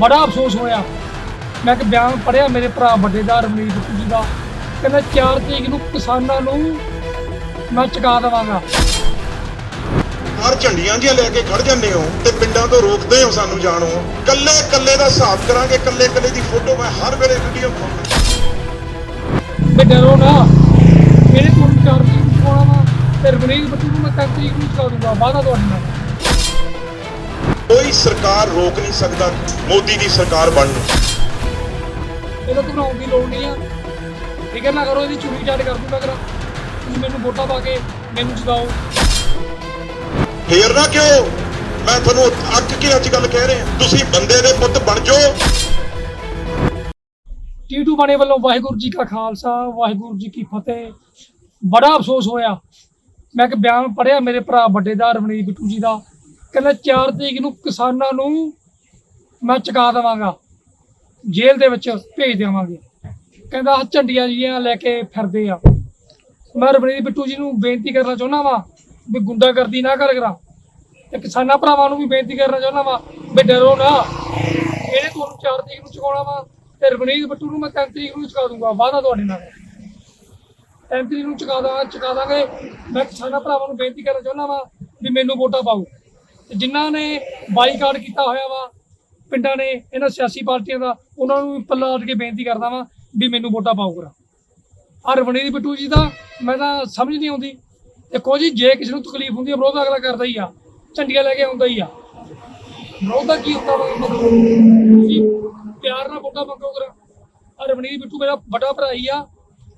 ਬੜਾ ਅਫਸੋਸ ਹੋਇਆ। ਮੈਂ ਇੱਕ ਬਿਆਨ ਪੜਿਆ ਮੇਰੇ ਭਰਾ ਵੱਡੇ ਦਾ ਰਮਨੀਤ ਜੀ ਦਾ। ਕਹਿੰਦਾ 4 ਤਰੀਕ ਨੂੰ ਕਿਸਾਨਾਂ ਨੂੰ ਮੈਂ ਚੁਕਾ ਦੇਵਾਂਗਾ। ਹਰ ਝੰਡੀਆਂ ਜਿਹੀਆਂ ਲੈ ਕੇ ਖੜ ਜਾਂਦੇ ਹੋ ਤੇ ਪਿੰਡਾਂ ਤੋਂ ਰੋਕਦੇ ਹੋ ਸਾਨੂੰ ਜਾਣੋ। ਕੱਲੇ ਕੱਲੇ ਦਾ ਹਿਸਾਬ ਕਰਾਂਗੇ ਕੱਲੇ ਕੱਲੇ ਦੀ ਫੋਟੋ ਮੈਂ ਹਰ ਵੇਲੇ ਵੀਡੀਓ ਪਾਉਂਗਾ ਤੇ ਡਰੋ ਨਾ। ਮੇਰੇ ਕੋਲ 4 ਤਰੀਕ ਨੂੰ ਵਾ ਤੇ ਰਮਨੀਤ ਬਿੱਟੂ ਨੂੰ ਮੈਂ 3 ਤਰੀਕ ਨੂੰ ਚੁਕਾ ਦੂੰਗਾ ਵਾਅਦਾ ਤੁਹਾਡੇ ਨਾਲ। ਕੋਈ ਸਰਕਾਰ ਰੋਕ ਨਹੀਂ ਸਕਦਾ ਮੋਦੀ ਦੀ ਸਰਕਾਰ ਬਣਨ ਨੂੰ। ਇਹਦਾ ਘਬਰਾਉਣ ਦੀ ਲੋੜ ਨਹੀਂ ਆ। ਫਿਕਰ ਨਾ ਕਰੋ ਇਹਦੀ ਚੁਰੀ ਚਾਟ ਕਰ ਦੂੰਗਾ ਕਰਾਂ ਤੁਸੀਂ ਮੈਨੂੰ ਵੋਟਾਂ ਪਾ ਕੇ ਮੈਨੂੰ ਜਿਤਾਓ। ਫੇਰ ਨਾ ਕਿਉਂ? ਮੈਂ ਤੁਹਾਨੂੰ ਅੱਕ ਕੇ ਅੱਜ ਗੱਲ ਕਹਿ ਰਿਹਾ। ਤੁਸੀਂ ਬੰਦੇ ਦੇ ਪੁੱਤ ਬਣ ਜਾਓ। ਟੀਟੂ ਬਣੇ ਵੱਲੋਂ ਵਾਹਿਗੁਰੂ ਜੀ ਕਾ ਖਾਲਸਾ ਵਾਹਿਗੁਰੂ ਜੀ ਕੀ ਫਤਿਹ। ਬੜਾ ਅਫਸੋਸ ਹੋਇਆ। ਮੈਂ ਇੱਕ ਬਿਆਨ ਪੜਿਆ ਮੇਰੇ ਭਰਾ ਵੱਡੇ ਦਾ ਰਮਨੀਤ ਬਿੱਟੂ ਜੀ ਦਾ। ਕਹਿੰਦਾ 4 ਤਰੀਕ ਨੂੰ ਕਿਸਾਨਾਂ ਨੂੰ ਮੈਂ ਚੁਕਾ ਦੇਵਾਂਗਾ, ਜੇਲ੍ਹ ਦੇ ਵਿੱਚ ਭੇਜ ਦੇਵਾਂਗੇ। ਕਹਿੰਦਾ ਝੰਡੀਆਂ ਜੀਆਂ ਲੈ ਕੇ ਫਿਰਦੇ ਆ। ਮੈਂ ਰਵਨੀਤ ਬਿੱਟੂ ਜੀ ਨੂੰ ਬੇਨਤੀ ਕਰਨਾ ਚਾਹੁੰਦਾ ਵਾਂ ਵੀ ਗੁੰਡਾਗਰਦੀ ਨਾ ਕਰ ਕਰਾ। ਤੇ ਕਿਸਾਨਾਂ ਭਰਾਵਾਂ ਨੂੰ ਵੀ ਬੇਨਤੀ ਕਰਨਾ ਚਾਹੁੰਦਾ ਵਾਂ ਵੀ ਡਰੋ ਨਾ। ਇਹਨੇ ਤੁਹਾਨੂੰ 4 ਤਰੀਕ ਨੂੰ ਚੁਕਾਉਣਾ ਵਾ ਤੇ ਰਵਨੀਤ ਬਿੱਟੂ ਨੂੰ ਮੈਂ 3 ਤਰੀਕ ਨੂੰ ਚੁਕਾ ਦੂੰਗਾ, ਵਾਅਦਾ ਤੁਹਾਡੇ ਨਾਲ। 3 ਤਰੀਕ ਨੂੰ ਚੁਕਾ ਦਾਂ, ਚੁਕਾ ਦਾਂਗੇ। ਮੈਂ ਕਿਸਾਨਾਂ ਭਰਾਵਾਂ ਨੂੰ ਬੇਨਤੀ ਕਰਨਾ ਚਾਹੁੰਦਾ ਵਾਂ ਵੀ ਮੈਨੂੰ ਵੋਟਾਂ ਪਾਓ। ਤੇ ਜਿਨ੍ਹਾਂ ਨੇ ਬਾਈਕਾਟ ਕੀਤਾ ਹੋਇਆ ਵਾ, ਪਿੰਡਾਂ ਨੇ, ਇਹਨਾਂ ਸਿਆਸੀ ਪਾਰਟੀਆਂ ਦਾ, ਉਹਨਾਂ ਨੂੰ ਪੱਲਾ ਅੱਡ ਕੇ ਬੇਨਤੀ ਕਰਦਾ ਵਾਂ ਵੀ ਮੈਨੂੰ ਵੋਟਾਂ ਪਾਓ ਕਰਾ ਆ ਰਵਨੀਤ ਬਿੱਟੂ ਜੀ ਦਾ ਮੈਂ ਤਾਂ ਸਮਝ ਨਹੀਂ ਆਉਂਦੀ। ਦੇਖੋ ਜੀ, ਜੇ ਕਿਸੇ ਨੂੰ ਤਕਲੀਫ ਹੁੰਦੀ ਹੈ ਵਿਰੋਧ ਅਗਲਾ ਕਰਦਾ ਹੀ ਆ, ਝੰਡੀਆਂ ਲੈ ਕੇ ਆਉਂਦਾ ਹੀ ਆ। ਵਿਰੋਧ ਦਾ ਕੀ ਹੁੰਦਾ ਜੀ, ਪਿਆਰ ਨਾਲ ਵੋਟਾਂ ਮੰਗੋ ਕਰਾ ਆ ਰਵਨੀਤ ਬਿੱਟੂ ਮੇਰਾ ਵੱਡਾ ਭਰਾ ਹੀ ਆ,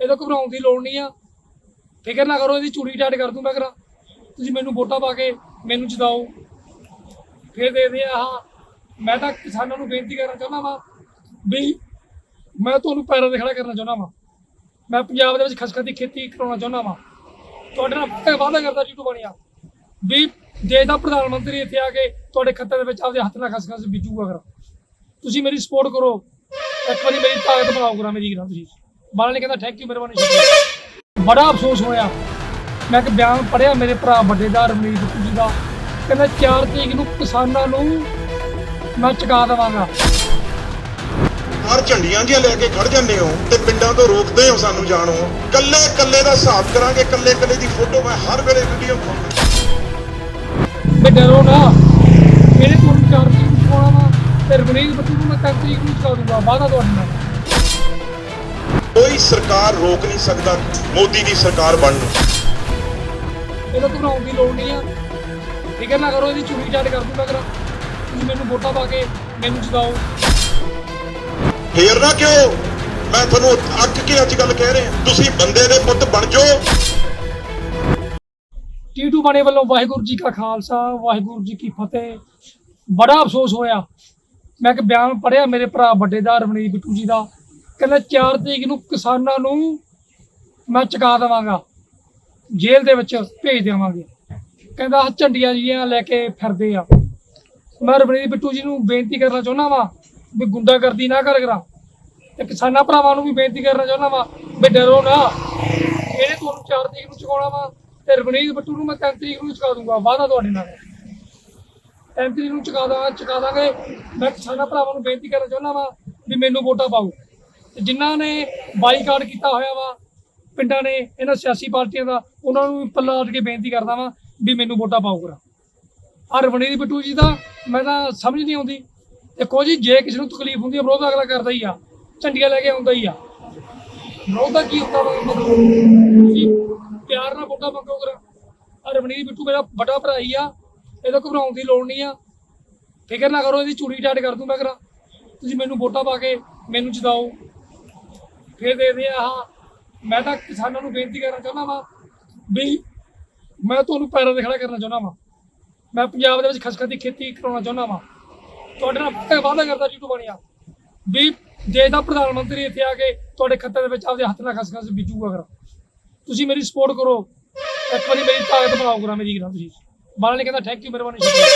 ਇਹਦਾ ਘਬਰਾਉਣ ਦੀ ਲੋੜ ਨਹੀਂ ਆ। ਫਿਕਰ ਨਾ ਕਰੋ, ਇਹਦੀ ਚੂੜੀ ਟਾਟ ਕਰ ਦੂੰ ਮੈਂ ਕਰਾ। ਤੁਸੀਂ ਮੈਨੂੰ ਵੋਟਾਂ ਪਾ ਕੇ ਮੈਨੂੰ ਜਿਤਾਓ। ਫਿਰ ਦੇਖਦੇ ਦੇ ਆਹ। ਮੈਂ ਤਾਂ ਕਿਸਾਨਾਂ ਨੂੰ ਬੇਨਤੀ ਕਰਨਾ ਚਾਹੁੰਦਾ ਵਾਂ ਵੀ ਮੈਂ ਤੁਹਾਨੂੰ ਪੈਰਾਂ ਤੇ ਖੜਾ ਕਰਨਾ ਚਾਹੁੰਦਾ ਵਾਂ। ਮੈਂ ਪੰਜਾਬ ਦੇ ਵਿੱਚ ਖਸਖਸ ਦੀ ਖੇਤੀ ਕਰਾਉਣਾ ਚਾਹੁੰਦਾ ਵਾਂ। ਤੁਹਾਡੇ ਨਾਲ ਪੱਕਾ ਵਾਅਦਾ ਕਰਦਾ ਜੀਟੂ ਬਣਿਆ ਵੀ ਦੇਸ਼ ਦਾ ਪ੍ਰਧਾਨ ਮੰਤਰੀ ਇੱਥੇ ਆ ਕੇ ਤੁਹਾਡੇ ਖੱਤੇ ਦੇ ਵਿੱਚ ਆਪਦੇ ਹੱਥ ਨਾਲ ਖਸਖਸ ਬੀਜੂਗਾ ਕਰ ਤੁਸੀਂ ਮੇਰੀ ਸਪੋਰਟ ਕਰੋ। ਇੱਕ ਵਾਰੀ ਮੇਰੀ ਤਾਕਤ ਬਣਾਓ ਕਰਾ ਮੇਰੀ ਕਰਾ ਤੁਸੀਂ। ਬਾਲਾ ਨੇ ਕਹਿੰਦਾ ਥੈਂਕ ਯੂ ਮਿਹਰਬਾਨੀ ਸ਼ੁਕਰੀਆ। ਬੜਾ ਅਫਸੋਸ ਹੋਇਆ। ਮੈਂ ਇੱਕ ਬਿਆਨ ਪੜਿਆ ਮੇਰੇ ਭਰਾ ਵੱਡੇ ਦਾ, ਰਮਨੀਤ ਜੀ ਦਾ। ਕਹਿੰਦਾ 4 ਤਰੀਕ ਨੂੰ ਕਿਸਾਨਾਂ ਨੂੰ ਮੈਂ ਚੁਕਾ ਦੇਵਾਂਗਾ। ਹਰ ਝੰਡੀਆਂ ਜਿਹੀਆਂ ਲੈ ਕੇ ਖੜ ਜਾਂਦੇ ਹੋ ਤੇ ਪਿੰਡਾਂ ਤੋਂ ਰੋਕਦੇ ਹੋ ਸਾਨੂੰ ਜਾਣੋ। ਕੱਲੇ ਕੱਲੇ ਦਾ ਹਿਸਾਬ ਕਰਾਂਗੇ ਕੱਲੇ ਕੱਲੇ ਦੀ ਫੋਟੋ ਮੈਂ ਹਰ ਵੇਲੇ ਵੀਡੀਓ ਪਾਉਂਗਾ ਤੇ ਡਰੋ ਨਾ। ਮੇਰੇ ਕੋਲ 4 ਤਰੀਕ ਨੂੰ ਚੁਕਾਉਣਾ ਵਾ ਤੇ ਰਮਨੀਤ ਬਿੱਟੂ ਨੂੰ ਮੈਂ 3 ਤਰੀਕ ਨੂੰ ਚੁਕਾ ਦੂੰਗਾ ਵਾਅਦਾ ਤੁਹਾਡੇ ਨਾਲ। ਕੋਈ ਸਰਕਾਰ ਰੋਕ ਨਹੀਂ ਸਕਦਾ ਮੋਦੀ ਦੀ ਸਰਕਾਰ ਬਣਨ ਨੂੰ। ਇਹਦਾ ਘਬਰਾਉਣ ਦੀ ਲੋੜ ਨਹੀਂ ਆ। ਫਿਕਰ ਨਾ ਕਰੋ ਇਹਦੀ ਚੂੜੀ ਚਾਟ ਕਰ ਦੂੰਗਾ ਕਰਾ ਤੁਸੀਂ ਮੈਨੂੰ ਵੋਟਾਂ ਪਾ ਕੇ ਮੈਨੂੰ ਜਿਤਾਓ। ਫੇਰ ਨਾ ਕਿਉਂ? ਮੈਂ ਤੁਹਾਨੂੰ ਅੱਕ ਕੇ ਅੱਜ ਗੱਲ ਕਹਿ ਰਿਹਾ। ਤੁਸੀਂ ਬੰਦੇ ਦੇ ਪੁੱਤ ਬਣ ਜਾਓ। ਟੀਟੂ ਬਣੇ ਵੱਲੋਂ ਵਾਹਿਗੁਰੂ ਜੀ ਕਾ ਖਾਲਸਾ ਵਾਹਿਗੁਰੂ ਜੀ ਕੀ ਫਤਿਹ। ਬੜਾ ਅਫਸੋਸ ਹੋਇਆ। ਮੈਂ ਇੱਕ ਬਿਆਨ ਪੜਿਆ ਮੇਰੇ ਭਰਾ ਵੱਡੇ ਦਾ ਰਮਨੀਤ ਬਿੱਟੂ ਜੀ ਦਾ। ਕਹਿੰਦਾ 4 ਤਰੀਕ ਨੂੰ ਕਿਸਾਨਾਂ ਨੂੰ ਮੈਂ ਚੁਕਾ ਦੇਵਾਂਗਾ। ਜੇਲ੍ਹ ਦੇ ਵਿੱਚ ਭੇਜ ਦੇਵਾਂਗੇ। ਕਹਿੰਦਾ ਆਹ ਝੰਡੀਆਂ ਜੀਆਂ ਲੈ ਕੇ ਫਿਰਦੇ ਆ। ਮੈਂ ਰਵਨੀਤ ਬਿੱਟੂ ਜੀ ਨੂੰ ਬੇਨਤੀ ਕਰਨਾ ਚਾਹੁੰਦਾ ਵਾਂ ਵੀ ਗੁੰਡਾਗਰਦੀ ਨਾ ਕਰ ਕਰਾ। ਤੇ ਕਿਸਾਨਾਂ ਭਰਾਵਾਂ ਨੂੰ ਵੀ ਬੇਨਤੀ ਕਰਨਾ ਚਾਹੁੰਦਾ ਵਾਂ ਵੀ ਡਰੋ ਨਾ। ਇਹਨੇ ਤੁਹਾਨੂੰ 4 ਤਰੀਕ ਨੂੰ ਚੁਕਾਉਣਾ ਵਾ ਤੇ ਰਵਨੀਤ ਬਿੱਟੂ ਨੂੰ ਮੈਂ 3 ਤਰੀਕ ਨੂੰ ਚੁਕਾ ਦੂੰਗਾ, ਵਾਅਦਾ ਤੁਹਾਡੇ ਨਾਲ। 3 ਤਰੀਕ ਨੂੰ ਚੁਕਾ ਦਾਂ, ਚੁਕਾ ਦਾਂਗੇ। ਮੈਂ ਕਿਸਾਨਾਂ ਭਰਾਵਾਂ ਨੂੰ ਬੇਨਤੀ ਕਰਨਾ ਚਾਹੁੰਦਾ ਵਾਂ ਵੀ ਮੈਨੂੰ ਵੋਟਾਂ ਪਾਓ। ਤੇ ਜਿਨ੍ਹਾਂ ਨੇ ਬਾਈਕਾਟ ਕੀਤਾ ਹੋਇਆ ਵਾ, ਪਿੰਡਾਂ ਨੇ, ਇਹਨਾਂ ਸਿਆਸੀ ਪਾਰਟੀਆਂ ਦਾ, ਉਹਨਾਂ ਨੂੰ ਵੀ ਪੱਲਾ ਅੱਡ ਕੇ ਬੇਨਤੀ ਕਰਦਾ ਵਾਂ ਵੀ ਮੈਨੂੰ ਵੋਟਾਂ ਪਾਓ ਕਰਾ। ਆ ਰਵਨੀਤ ਬਿੱਟੂ ਜੀ ਦਾ ਮੈਂ ਤਾਂ ਸਮਝ ਨਹੀਂ ਆਉਂਦੀ। ਦੇਖੋ ਜੀ, ਜੇ ਕਿਸੇ ਨੂੰ ਤਕਲੀਫ ਹੁੰਦੀ ਹੈ, ਵਿਰੋਧ ਅਗਲਾ ਕਰਦਾ ਹੀ ਆ। ਝੰਡੀਆਂ ਲੈ ਕੇ ਆਉਂਦਾ ਹੀ ਆ। ਵਿਰੋਧ ਦਾ ਕੀ ਹੁੰਦਾ ਵਾ? ਪਿਆਰ ਨਾਲ ਵੋਟਾਂ ਮੰਗੋ ਕਰਾ। ਆ ਰਵਨੀਤ ਬਿੱਟੂ ਮੇਰਾ ਵੱਡਾ ਭਰਾ ਹੀ ਆ। ਇਹਦਾ ਘਬਰਾਉਣ ਦੀ ਲੋੜ ਨਹੀਂ ਆ। ਫਿਕਰ ਨਾ ਕਰੋ, ਇਹਦੀ ਚੂੜੀ ਟਾਟ ਕਰ ਦੂੰ ਮੈਂ ਕਰਾ। ਤੁਸੀਂ ਮੈਨੂੰ ਵੋਟਾਂ ਪਾ ਕੇ ਮੈਨੂੰ ਜਿਤਾਓ। ਫਿਰ ਦੇ ਦੇ ਆਹ। ਮੈਂ ਤਾਂ ਕਿਸਾਨਾਂ ਨੂੰ ਬੇਨਤੀ ਕਰਨਾ ਚਾਹੁੰਦਾ ਵਾਂ ਵੀ ਮੈਂ ਤੁਹਾਨੂੰ ਪੈਰਾਂ ਤੇ ਖੜਾ ਕਰਨਾ ਚਾਹੁੰਦਾ ਵਾਂ। ਮੈਂ ਪੰਜਾਬ ਦੇ ਵਿੱਚ ਖਸਖਸ ਦੀ ਖੇਤੀ ਕਰਾਉਣਾ ਚਾਹੁੰਦਾ ਵਾਂ। ਤੁਹਾਡੇ ਨਾਲ ਪੱਕਾ ਵਾਅਦਾ ਕਰਦਾ ਜੀਟੂ ਬਣਿਆ ਵੀ ਦੇਸ਼ ਦਾ ਪ੍ਰਧਾਨ ਮੰਤਰੀ ਇੱਥੇ ਆ ਕੇ ਤੁਹਾਡੇ ਖੱਤੇ ਦੇ ਵਿੱਚ ਆਪਦੇ ਹੱਥ ਨਾਲ ਖਸਖਸ ਬੀਜੂਗਾ ਕਰ ਤੁਸੀਂ ਮੇਰੀ ਸਪੋਰਟ ਕਰੋ। ਇੱਕ ਵਾਰੀ ਮੇਰੀ ਤਾਕਤ ਬਣਾਓ ਕਰਾ ਮੇਰੀ ਕਰਾ ਤੁਸੀਂ। ਬਾਲਾ ਨੇ ਕਹਿੰਦਾ ਥੈਂਕ ਯੂ ਮਿਹਰਬਾਨੀ ਸ਼ੁਕਰੀਆ